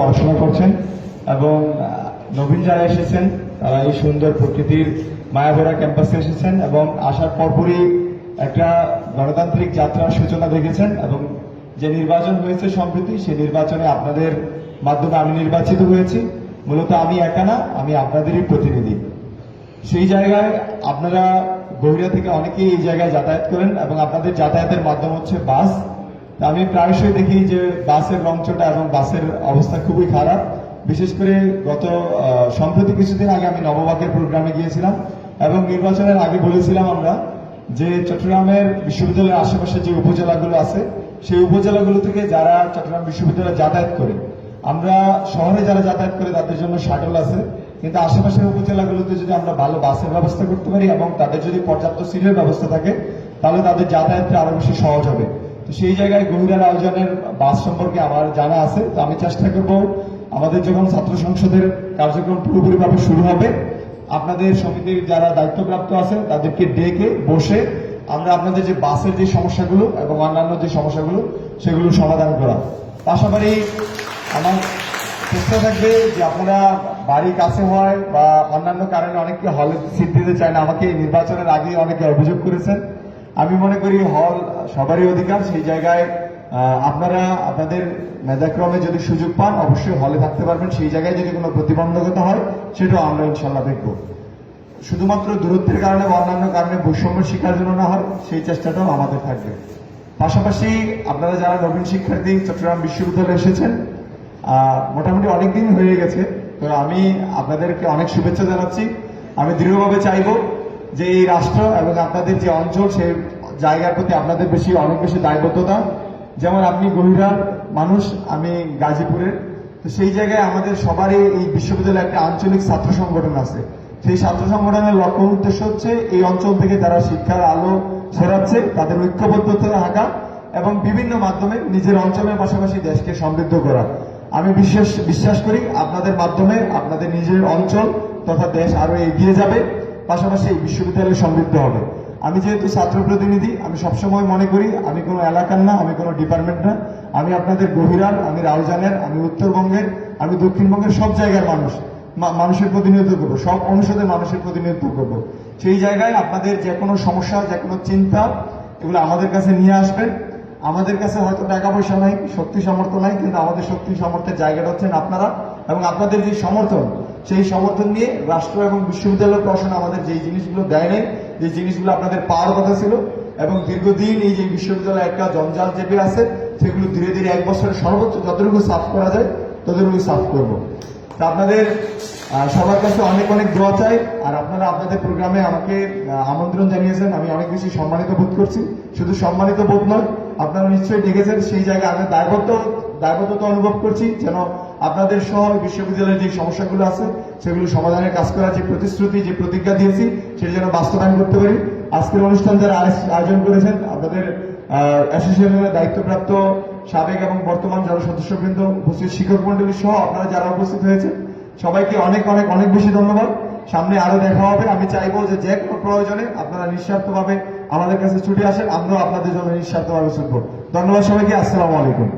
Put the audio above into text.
পড়াশোনা করছেন এবং নবীন যারা এসেছেন, তারা এই সুন্দর প্রকৃতির মায়াভরা ক্যাম্পাসে এসেছেন এবং আসার পরপরই একটা গণতান্ত্রিক যাত্রার সূচনা দেখেছেন এবং যে নির্বাচন হয়েছে সম্প্রতি সেই নির্বাচনে আপনাদের মাধ্যমে আমি নির্বাচিত হয়েছি। মূলত আমি একা না, আমি আপনাদেরই প্রতিনিধি। সেই জায়গায় আপনারা গহিরা থেকে অনেকেই এই জায়গায় যাতায়াত করেন এবং আপনাদের যাতায়াতের মাধ্যম হচ্ছে বাস। আমি প্রায়শই দেখি যে বাসের রংচটা এবং বাসের অবস্থা খুবই খারাপ। বিশেষ করে গত সম্প্রতি কিছুদিন আগে আমি নববাকের প্রোগ্রামে গিয়েছিলাম এবং নির্বাচনের আগে বলেছিলাম আমরা যে চট্টগ্রামের বিশ্ববিদ্যালয়ের আশেপাশে যে উপজেলাগুলো আছে, সেই উপজেলাগুলো থেকে যারা চট্টগ্রাম বিশ্ববিদ্যালয়ে যাতায়াত করে, আমরা শহরে যারা যাতায়াত করে তাদের জন্য শাটল আছে। কিন্তু আশেপাশের উপজেলাগুলোতে যদি আমরা ভালো বাসের ব্যবস্থা করতে পারি এবং তাদের যদি পর্যাপ্ত সিটের ব্যবস্থা থাকে, তাহলে তাদের যাতায়াতটা আরও বেশি সহজ হবে। তো সেই জায়গায় গহিরার আয়োজনের বাস সম্পর্কে আমার জানা আছে। তো আমি চেষ্টা করব আমাদের যখন ছাত্র সংসদের কার্যক্রম পুরোপুরিভাবে শুরু হবে, আপনাদের সমিতির যারা দায়িত্বপ্রাপ্ত আছেন তাদেরকে ডেকে বসে আমরা আপনাদের যে বাসের যে সমস্যাগুলো এবং অন্যান্য যে সমস্যাগুলো, সেগুলো সমাধান করা। পাশাপাশি আমার চেষ্টা থাকবে যে আপনারা বাড়ি কাছে হয় বা অন্যান্য কারণে অনেকে হলে সিট দিতে চায় না, আমাকে নির্বাচনের আগে অনেকে অভিযোগ করেছেন। আমি মনে করি হল সবারই অধিকার, সেই জায়গায় আপনারা আপনাদের মেধাক্রমে যদি সুযোগ পান, অবশ্যই হলে থাকতে পারবেন। সেই জায়গায় যদি কোনো প্রতিবন্ধকতা হয়, সেটাও আমরা ইনশাল্লাহ দেখব। শুধুমাত্র দূরত্বের কারণে বা অন্যান্য কারণে বৈষম্যের শিকার যেন না হয়, সেই চেষ্টাটাও আমাদের থাকবে। পাশাপাশি আপনারা যারা নবীন শিক্ষার্থী চট্টগ্রাম বিশ্ববিদ্যালয়ে এসেছেন মোটামুটি অনেক দিন হয়ে গেছে, তো আমি আপনাদেরকে অনেক শুভেচ্ছা জানাচ্ছি। আমি দৃঢ়ভাবে চাইব যে এই রাষ্ট্র এবং আপনাদের যে অঞ্চল সেই জায়গার প্রতি আপনাদের বেশি অনেক বেশি দায়বদ্ধতা। যেমন আপনি গহিরার মানুষ, আমি গাজীপুরের। তো সেই জায়গায় আমাদের সবারই এই বিশ্ববিদ্যালয়ে একটা আঞ্চলিক ছাত্র সংগঠন আছে। সেই ছাত্র সংগঠনের লক্ষ্য উদ্দেশ্য হচ্ছে এই অঞ্চল থেকে যারা শিক্ষার আলো ছড়াচ্ছে, তাদের ঐক্যবদ্ধতা থাকা এবং বিভিন্ন মাধ্যমে নিজের অঞ্চলের পাশাপাশি দেশকে সমৃদ্ধ করা। আমি বিশ্বাস বিশ্বাস করি আপনাদের মাধ্যমে আপনাদের নিজের অঞ্চল তথা দেশ আরও এগিয়ে যাবে। পাশাপাশি এই বিশ্ববিদ্যালয় সমৃদ্ধ হবে। আমি যেহেতু ছাত্র প্রতিনিধি, আমি সবসময় মনে করি, আমি কোনো এলাকার না, আমি কোনো ডিপার্টমেন্ট না। আমি আপনাদের গভীরার, আমি রাউজানের, আমি উত্তরবঙ্গের, আমি দক্ষিণবঙ্গের সব জায়গার মানুষ। মানুষের প্রতিনিধিত্ব করব, সব অনুষদের মানুষের প্রতিনিধিত্ব করব। সেই জায়গায় আপনাদের যে কোনো সমস্যা, যে কোনো চিন্তা, এগুলো আমাদের কাছে নিয়ে আসবেন। আমাদের কাছে হয়তো টাকা পয়সা নাই, শক্তি সামর্থ্য নাই, কিন্তু আমাদের শক্তি সামর্থ্যের জায়গাটা হচ্ছেন আপনারা এবং আপনাদের যে সমর্থন সেই সমর্থন নিয়ে রাষ্ট্র এবং বিশ্ববিদ্যালয় প্রশাসন আমাদের যে জিনিসগুলো দেয় নাই, যে জিনিসগুলো আপনাদের পাওয়ার কথা ছিল, এবং দীর্ঘদিন এই যে বিশ্ববিদ্যালয়ে একটা জঞ্জাল চেপে আছে, সেগুলো ধীরে ধীরে এক বছরের সর্বোচ্চ যতটুকু সাফ করা যায় ততটুকু সাফ করব। তা আপনাদের সবার কাছে অনেক অনেক দোয়া চাই, আর আপনারা আপনাদের প্রোগ্রামে আমাকে আমন্ত্রণ জানিয়েছেন, আমি অনেক বেশি সম্মানিত বোধ করছি। শুধু সম্মানিত বোধ নয়, আপনারা নিশ্চয়ই ডেকেছেন সেই জায়গায় আমি দায়বদ্ধ, দায়বদ্ধতা অনুভব করছি, যেন আপনাদের সহ বিশ্ববিদ্যালয়ের যে সমস্যাগুলো আছে, সেগুলো সমাধানের কাজ করার যে প্রতিশ্রুতি, যে প্রতিজ্ঞা দিয়েছি, সেটা যেন বাস্তবায়ন করতে পারি। আজকের অনুষ্ঠান যারা আয়োজন করেছেন, আপনাদের অ্যাসোসিয়েশনের দায়িত্বপ্রাপ্ত সাবেক এবং বর্তমান যারা সদস্যবৃন্দ উপস্থিত, শিক্ষক মন্ডলী সহ আপনারা যারা উপস্থিত হয়েছে সবাইকে অনেক অনেক অনেক বেশি ধন্যবাদ। সামনে আরও দেখা হবে। আমি চাইব যে যে কোনো প্রয়োজনে আপনারা নিঃস্বার্থভাবে আমাদের কাছে ছুটে আসেন, আমরাও আপনাদের জন্য নিঃস্বার্থভাবে ছুটবো। ধন্যবাদ সবাইকে। আসসালামু আলাইকুম।